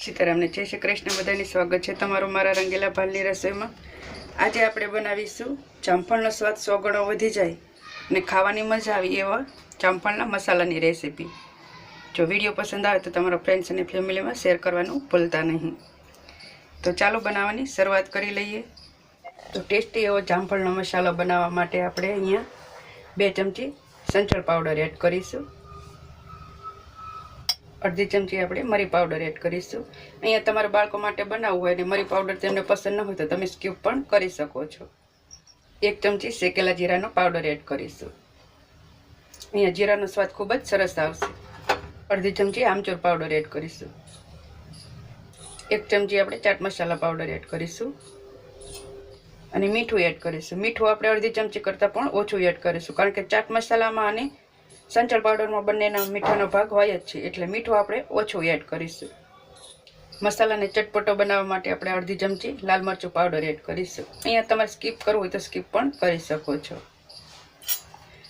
સીતારામને જય શ્રી કૃષ્ણ, બધાની સ્વાગત છે તમારું મારા રંગીલા ભાલની રસોઈમાં. આજે આપણે બનાવીશું જામફળનો સ્વાદ સો ગણો વધી જાય અને ખાવાની મજા આવી એવા જામફળના મસાલાની રેસીપી. જો વીડિયો પસંદ આવે તો તમારા ફ્રેન્ડ્સ અને ફેમિલીમાં શેર કરવાનું ભૂલતા નહીં. તો ચાલો બનાવવાની શરૂઆત કરી લઈએ. તો ટેસ્ટી એવો જામફળનો મસાલો બનાવવા માટે આપણે અહીંયા બે ચમચી સંચળ પાવડર એડ કરીશું. અડધી ચમચી આપણે મરી પાવડર એડ કરીશું. અહીંયા તમારા બાળકો માટે બનાવવું હોય અને મરી પાવડર તેમને પસંદ ન હોય તો તમે સ્કીપ પણ કરી શકો છો. એક ચમચી શેકેલા જીરાનો પાવડર એડ કરીશું. અહીંયા જીરાનો સ્વાદ ખૂબ જ સરસ આવશે. અડધી ચમચી આમચૂર પાવડર એડ કરીશું. એક ચમચી આપણે ચાટ મસાલા પાવડર એડ કરીશું. અને મીઠું એડ કરીશું. મીઠું આપણે અડધી ચમચી કરતાં પણ ઓછું એડ કરીશું. કારણ કે ચાટ મસાલામાં અને સંચળ પાવડરમાં બંનેના મીઠાનો ભાગ હોય જ છે. એટલે મીઠું આપણે ઓછું એડ કરીશું. મસાલાને ચટપટો બનાવવા માટે આપણે અડધી ચમચી લાલ મરચું પાવડર એડ કરીશું. અહીંયા તમારે સ્કીપ કરવું હોય તો સ્કીપ પણ કરી શકો છો.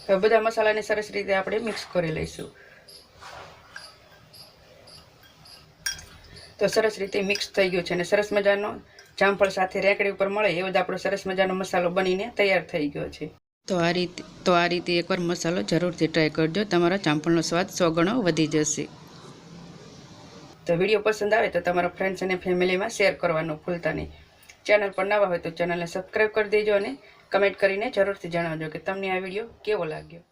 હવે બધા મસાલાને સરસ રીતે આપણે મિક્સ કરી લઈશું. તો સરસ રીતે મિક્સ થઈ ગયું છે અને સરસ મજાનો જામફળ સાથે રેકડી ઉપર મળે એવો જ આપણો સરસ મજાનો મસાલો બનીને તૈયાર થઈ ગયો છે. તો આ રીતે, તો આ રીતે એકવાર મસાલો જરૂરથી ટ્રાય કરજો. તમારા ચાંપણનો સ્વાદ સો ગણો વધી જશે. તો વીડિયો પસંદ આવે તો તમારા ફ્રેન્ડ્સ અને ફેમિલીમાં શેર કરવાનું ભૂલતા નહીં. ચેનલ પર નવા હોય તો ચેનલને સબસ્ક્રાઈબ કરી દેજો અને કમેન્ટ કરીને જરૂરથી જણાવજો કે તમને આ વીડિયો કેવો લાગ્યો.